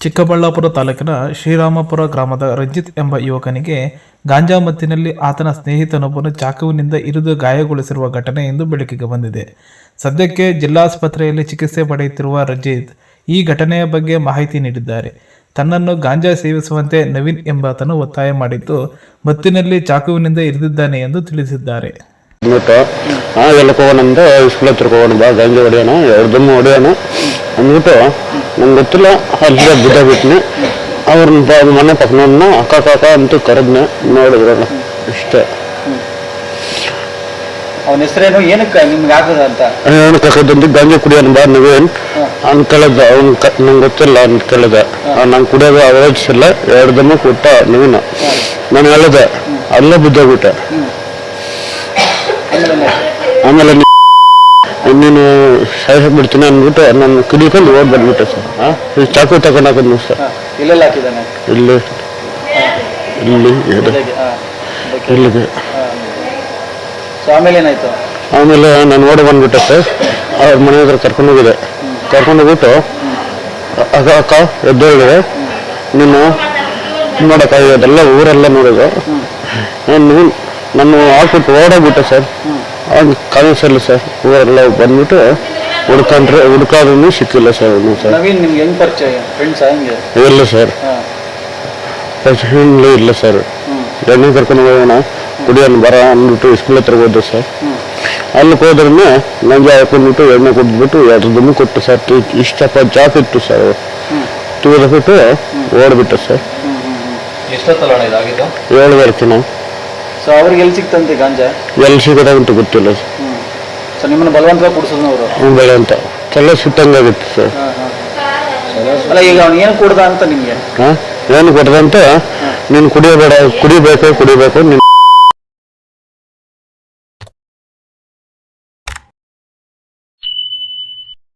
ಚಿಕ್ಕಬಳ್ಳಾಪುರ ತಾಲೂಕಿನ ಶ್ರೀರಾಮಪುರ ಗ್ರಾಮದ ರಂಜಿತ್ ಎಂಬ ಯುವಕನಿಗೆ ಗಾಂಜಾ ಮತ್ತಿನಲ್ಲಿ ಆತನ ಸ್ನೇಹಿತನೊಬ್ಬನು ಚಾಕುವಿನಿಂದ ಇರಿದು ಗಾಯಗೊಳಿಸಿರುವ ಘಟನೆ ಎಂದು ಬೆಳಕಿಗೆ ಬಂದಿದೆ. ಸದ್ಯಕ್ಕೆ ಜಿಲ್ಲಾಸ್ಪತ್ರೆಯಲ್ಲಿ ಚಿಕಿತ್ಸೆ ಪಡೆಯುತ್ತಿರುವ ರಂಜಿತ್ ಈ ಘಟನೆಯ ಬಗ್ಗೆ ಮಾಹಿತಿ ನೀಡಿದ್ದಾರೆ. ತನ್ನನ್ನು ಗಾಂಜಾ ಸೇವಿಸುವಂತೆ ನವೀನ್ ಎಂಬಾತನು ಒತ್ತಾಯ ಮಾಡಿದ್ದು, ಮತ್ತಿನಲ್ಲಿ ಚಾಕುವಿನಿಂದ ಇರಿದಿದ್ದಾನೆ ಎಂದು ತಿಳಿಸಿದ್ದಾರೆ. ಅಂದ್ಬಿಟ್ಟು ನಂಗೆ ಗೊತ್ತಿಲ್ಲ. ಅಲ್ಲಿಗೆ ಬಿದ್ದಾಗಿಟ್ನೆ ಅವ್ರನ್ನ ಮನೆ ಪಕ್ಕನವ್ರನ್ನ ಅಕ್ಕ ಕಾಕ ಅಂತೂ ಕರೆದ್ನೆ ನೋಡಿದ್ರಲ್ಲ. ಇಷ್ಟೇ. ಅವನ ಹೆಸರೇನು? ಏನಕ್ಕೆ ನಿಮ್ಗೆ ಆಗದ ಅಂತ? ಏನು ಕಕ್ಕದಂದು ಗಂಗೆ ಕುಡಿಯೋನು ಬಾ ನವೀನ್ ಅವ್ನು ಕೇಳಿದ ಅವ್ನು ಕ ನಂಗೆ ಗೊತ್ತಿಲ್ಲ ಅವ್ನು ಕೇಳಿದೆ. ನಂಗೆ ಕುಡಿಯೋದು ಅವರೋಜಿಸಿಲ್ಲ ಎರಡು ದಮ್ಮು ಕೊಟ್ಟ ನೀವಿನ. ನಾನು ಹೇಳಿದೆ ಅಲ್ಲೇ ಬಿದ್ದೋಗ್ಬಿಟ್ಟೆ ಆಮೇಲೆ ನೀನು ಸಾಯಿಸಿ ಬಿಡ್ತೀನಿ ಅಂದ್ಬಿಟ್ಟು ನಾನು ಕುಡಿಕೊಂಡು ಓಡ್ ಬಂದ್ಬಿಟ್ಟೆ ಸರ್. ಹಾಂ? ಚಾಕು ತಗೊಂಡು ಹಾಕಿದ್ನು ಸರ್. ಹಾಕಿದ್ದಾನೆ? ಇಲ್ಲಿ. ಇಲ್ಲಿ. ಇಲ್ಲಿಗೆ ಸೊ ಆಮೇಲೆ ಏನಾಯ್ತು? ಆಮೇಲೆ ನಾನು ಓಡಿ ಬಂದ್ಬಿಟ್ಟೆ ಸರ್. ಅವ್ರ ಮನೆ ಹತ್ರ ಕರ್ಕೊಂಡು ಹೋಗಿದೆ. ಕರ್ಕೊಂಡು ಹೋಗ್ಬಿಟ್ಟು ಅಕ್ಕ ಅಕ್ಕ ಎದ್ದೇಳಿದೆ. ನೀನು ಮಾಡೋಕ್ಕಾಗೋದೆಲ್ಲ ಊರೆಲ್ಲ ನೋಡಿದೆ. ನಾನು ನಾನು ಹಾಕ್ಬಿಟ್ಟು ಓಡೋಗ್ಬಿಟ್ಟೆ ಸರ್. ಅವ್ನು ಕಾಣಿಸಲ್ಲ ಸರ್ ಊರೆಲ್ಲ ಬಂದ್ಬಿಟ್ಟು ಹುಡ್ಕೊಂಡ್ರೆ ಹುಡ್ಕಾದ್ರೂ ಸಿಕ್ಕಿಲ್ಲ ಸರ್ ಅವನು ಸರ್. ನವೀನ್ ನಿಮ್ಗೆ ಹೆಂಗ್ ಪರಿಚಯ? ಫ್ರೆಂಡ್ಸ್ ಹೆಂಗೆ? ಇಲ್ಲ ಸರ್. ಹೆಣ್ಣು ಇಲ್ಲ ಸರ್. ಎಣ್ಣೆ ಕರ್ಕೊಂಡು ಹೋಗೋಣ ಕುಡಿಯೋಣ ಬರ ಅಂದ್ಬಿಟ್ಟು ಸ್ಕೂಲ್ ಹತ್ರ ಸರ್. ಅಲ್ಲಿಗೆ ಅಲ್ಲಿ ಹೋದ್ರೂ ನಂಗೆ ಹಾಕೊಂಡ್ಬಿಟ್ಟು ಎಣ್ಣೆ ಕುಟ್ಬಿಟ್ಟು ಎರಡು ಕೊಟ್ಟು ಸರ್. ಇಷ್ಟಪ್ಪ ಜಾಕ್ ಇತ್ತು ಸರ್. ಹ್ಮ್. ಓಡ್ಬಿಟ್ಟು ಸರ್. ಎಷ್ಟೊತ್ತಲ್ಲ ಏಳು ಬರ್ತೀನಿ ಸೊ ಅವ್ರಿಗೆ ಎಲ್ಲಿ ಸಿಕ್ತಂತೆ ಗಾಂಜಾ? ಎಲ್ಲಿ ಸಿಗೋದಂತ ಗೊತ್ತಿಲ್ಲ. ಸೊ ನಿಮ್ಮನ್ನ ಬಲವಂತವಾಗಿ ಕುಡಿಸೋದು ಅವರು? ಹ್ಞೂ ಬೇಡ ಅಂತ ಎಲ್ಲ ಸುಟ್ಟಂಗಾಗುತ್ತೆ ಸರ್. ಅಲ್ಲ ಈಗ ಅವ್ನು ಏನು ಕೊಡ್ದ ಅಂತ ನಿಮಗೆ? ಹಾಂ? ಏನು ಕೊಡ್ದಂತ ನೀನು ಕುಡಿಯಬೇಡ ಕುಡಿಬೇಕು ಕುಡಿಬೇಕು ನೀನು